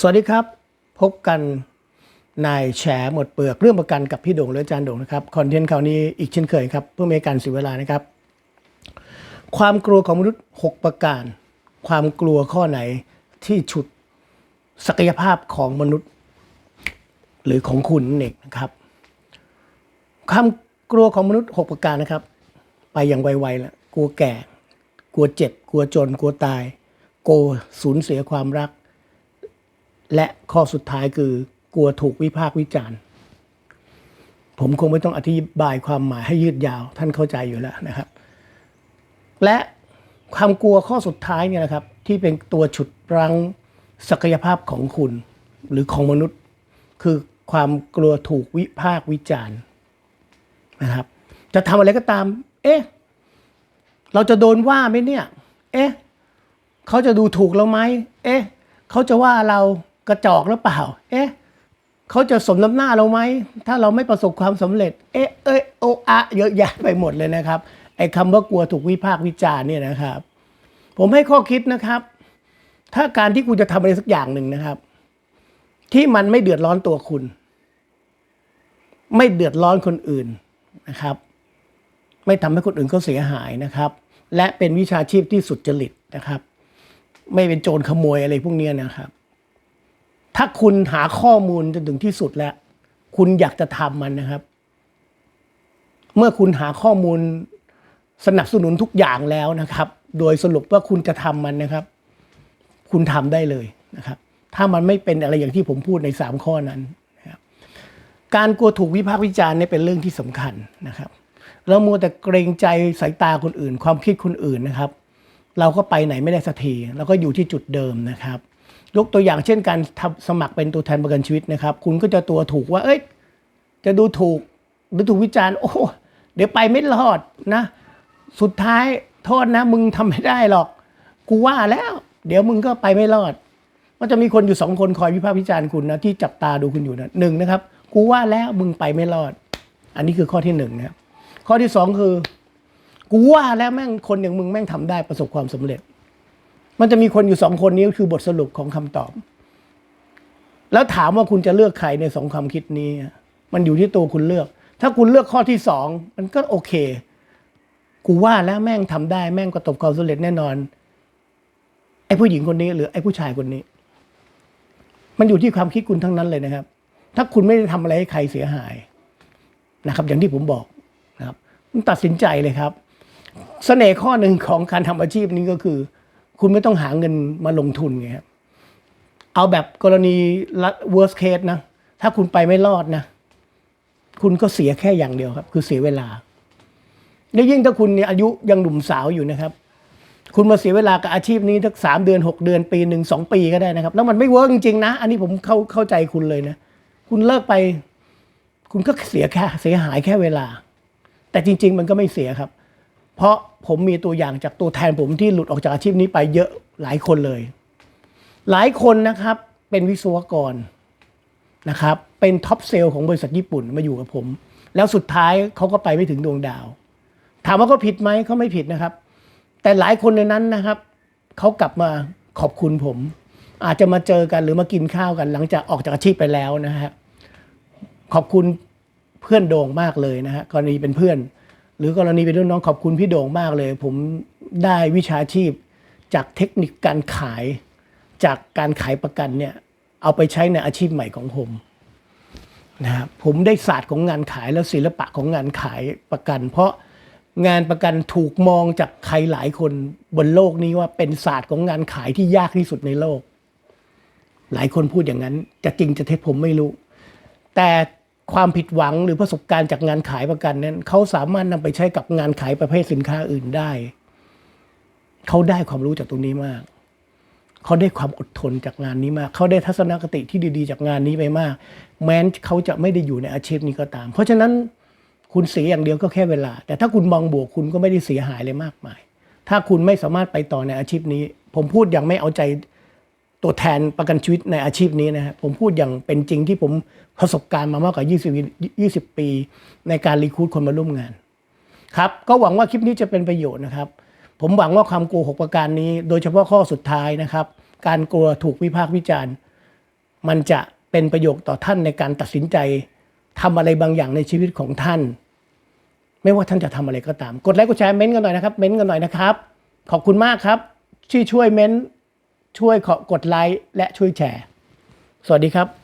สวัสดีครับ พบกันนายแฉหมดเปลือกเรื่องประกันกับพี่โด่งและอาจารย์โด่งนะครับคอนเทนต์คราวนี้อีกเช่นเคยครับเพื่อไม่ให้การเสียเวลานะครับ ความกลัวของมนุษย์ 6 ประการ ความกลัวข้อไหนที่ฉุดศักยภาพของมนุษย์ หรือของคุณเองนะครับ ความกลัวของมนุษย์ 6 ประการนะครับ ไปอย่างไวๆแล้วกลัวแก่ กลัวเจ็บ กลัวจน กลัวตาย กลัวสูญเสียความรัก และข้อสุดท้ายคือกลัวถูกวิพากษ์วิจารณ์ ผมคงไม่ต้องอธิบายความหมายให้ยืดยาว ท่านเข้าใจอยู่แล้วนะครับ และความกลัวข้อสุดท้ายเนี่ยนะครับ ที่เป็นตัวฉุดรั้งศักยภาพของคุณ หรือของมนุษย์ คือความกลัวถูกวิพากษ์วิจารณ์นะครับ จะทำอะไรก็ตาม เอ๊ะเราจะโดนว่าไหมเนี่ย เอ๊ะเขาจะดูถูกเราไหมเอ๊ะเขาจะว่าเรา กระจอกหรือเปล่า เอ๊ะเขาจะสมน้ำหน้าเราไหม ถ้าเราไม่ประสบความสำเร็จ เอ๊ะเอ้ยโออะเยอะแยะไปหมดเลยนะครับ ไอ้คำว่ากลัวถูกวิพากษ์วิจารณ์เนี่ยนะครับ ผมให้ข้อคิดนะครับ ถ้าการที่คุณจะทำอะไรสักอย่างหนึ่งนะครับ ที่มันไม่เดือดร้อนตัวคุณ ไม่เดือดร้อนคนอื่นนะครับ ไม่ทำให้คนอื่นเขาเสียหายนะครับ และเป็นวิชาชีพที่สุดจริตนะครับ ไม่เป็นโจรขโมยอะไรพวกนี้นะครับ ถ้าคุณหาข้อมูลจนถึงที่สุดแล้ว คุณอยากจะทำมันนะครับ เมื่อคุณหาข้อมูลสนับสนุนทุกอย่างแล้วนะครับ โดยสรุปว่าคุณจะทำมันนะครับ คุณทำได้เลยนะครับ ถ้ามันไม่เป็นอะไรอย่างที่ผมพูดในสามข้อนั้นนะครับการกลัวถูกวิพากษ์วิจารณ์เนี่ยเป็นเรื่องที่สำคัญนะครับ เรามัวแต่เกรงใจสายตาคนอื่น ความคิดคนอื่นนะครับ เราก็ไปไหนไม่ได้สักทีเราก็อยู่ที่จุดเดิมนะครับ ยกตัวอย่างเช่นการทำสมัครเป็นตัวแทนประกันชีวิตนะครับ คุณก็จะตัวถูกว่า เอ้ย จะดูถูกหรือถูกวิจารณ์ โอ้ เดี๋ยวไปไม่รอดนะ สุดท้ายโทษนะ มึงทำไม่ได้หรอก กูว่าแล้ว เดี๋ยวมึงก็ไปไม่รอดมันจะมีคนอยู่สองคนคอยวิพากษ์วิจารณ์คุณนะที่จับตาดูคุณอยู่นะหนึ่งนะครับ กูว่าแล้วมึงไปไม่รอด อันนี้คือข้อที่หนึ่งนะข้อที่สองคือ กูว่าแล้วแม่งคนอย่างมึงแม่งทำได้ประสบความสำเร็จ มันจะมีคนอยู่สองคนนี้คือบทสรุปของคำตอบ แล้วถามว่าคุณจะเลือกใครในสองความคิดนี้ มันอยู่ที่ตัวคุณเลือก ถ้าคุณเลือกข้อที่สองมันก็โอเค กูว่าแล้วแม่งทำได้แม่งประสบความสำเร็จแน่นอน ไอ้ผู้หญิงคนนี้ หรือไอ้ผู้ชายคนนี้ มันอยู่ที่ความคิดคุณทั้งนั้นเลยนะครับ ถ้าคุณไม่ได้ทำอะไรให้ใครเสียหายนะครับ อย่างที่ผมบอกนะครับคุณตัดสินใจเลยครับเสน่ห์ข้อหนึ่งของการทำอาชีพนี้ก็คือ คุณไม่ต้องหาเงินมาลงทุนไงครับเอาแบบกรณี worst case นะ ถ้าคุณไปไม่รอดนะ คุณก็เสียแค่อย่างเดียวครับ คือเสียเวลา และยิ่งถ้าคุณเนี่ยอายุยังหนุ่มสาวอยู่นะครับ คุณมาเสียเวลากับอาชีพนี้ทักสามเดือนหกเดือนปีหนึ่งสองปีก็ได้นะครับ แล้วมันไม่เวิร์กจริงๆนะ อันนี้ผมเข้าเข้าใจคุณเลยนะ คุณเลิกไป คุณก็เสียแค่เสียหายแค่เวลา แต่จริง ๆ มันก็ไม่เสียครับ เพราะผมมีตัวอย่างจากตัวแทนผมที่หลุดออกจากอาชีพนี้ไปเยอะหลายคนเลย หลายคนนะครับเป็นวิศวกรนะครับเป็นท็อปเซลล์ของบริษัทญี่ปุ่นมาอยู่กับผม แล้วสุดท้ายเขาก็ไปไม่ถึงดวงดาว ถามว่าเขาผิดไหมเขาไม่ผิดนะครับ แต่หลายคนในนั้นนะครับเขากลับมาขอบคุณผม อาจจะมาเจอกันหรือมากินข้าวกัน หลังจากออกจากอาชีพไปแล้วนะฮะขอบคุณเพื่อนโด่งมากเลยนะฮะกรณีเป็นเพื่อน หรือกรณีเป็นรุ่นน้องขอบคุณพี่โด่งมากเลย ผมได้วิชาชีพจากเทคนิคการขายจากการขายประกันเนี่ยเอาไปใช้ในอาชีพใหม่ของผมนะครับผมได้ศาสตร์ของงานขายและศิลปะของงานขายประกัน เพราะงานประกันถูกมองจากใครหลายคนบนโลกนี้ว่าเป็นศาสตร์ของงานขายที่ยากที่สุดในโลก หลายคนพูดอย่างนั้น จะจริงจะเท็จผมไม่รู้ แต่ ความผิดหวังหรือประสบการณ์จากงานขายประกันนั้นเขาสามารถนำไปใช้กับงานขายประเภทสินค้าอื่นได้ เขาได้ความรู้จากตรงนี้มาก เขาได้ความอดทนจากงานนี้มาก เขาได้ทัศนคติที่ดีๆ จากงานนี้ไปมาก แม้นเขาจะไม่ได้อยู่ในอาชีพนี้ก็ตาม เพราะฉะนั้นคุณเสียอย่างเดียวก็แค่เวลา แต่ถ้าคุณมองบวกคุณก็ไม่ได้เสียหายเลยมากมาย ถ้าคุณไม่สามารถไปต่อในอาชีพนี้ ผมพูดอย่างไม่เอาใจ ตัวแทนประกันชีวิตในอาชีพนี้นะครับผมพูดอย่างเป็นจริงที่ผมประสบการณ์มามากกว่า 20 20 ปี ในการรีคูดคนมาร่วมงานครับก็หวังว่าคลิปนี้จะเป็นประโยชน์นะครับ ผมหวังว่าความกลัวหกประการนี้ โดยเฉพาะข้อสุดท้ายนะครับ การกลัวถูกวิพากษ์วิจารณ์ มันจะเป็นประโยชน์ต่อท่านในการตัดสินใจ ทำอะไรบางอย่างในชีวิตของท่าน ไม่ว่าท่านจะทำอะไรก็ตาม กดไลค์กดแชร์เม้นกันหน่อยนะครับเม้นกันหน่อยนะครับ ขอบคุณมากครับที่ช่วยเม้น ช่วยกดไลค์และช่วยแชร์ สวัสดีครับ